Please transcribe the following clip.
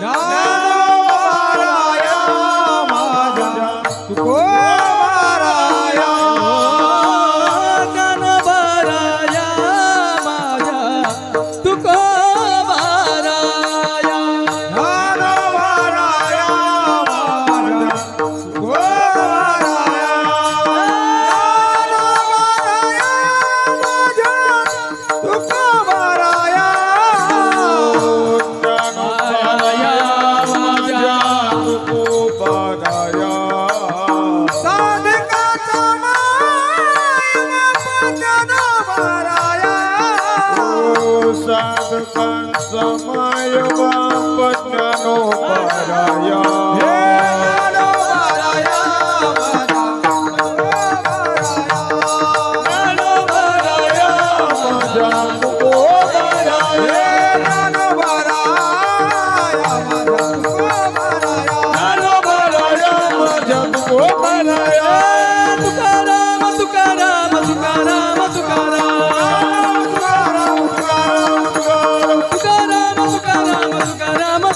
તું કોણ સાધ પંચ સમય બાપ જ્ઞાનો પરાયા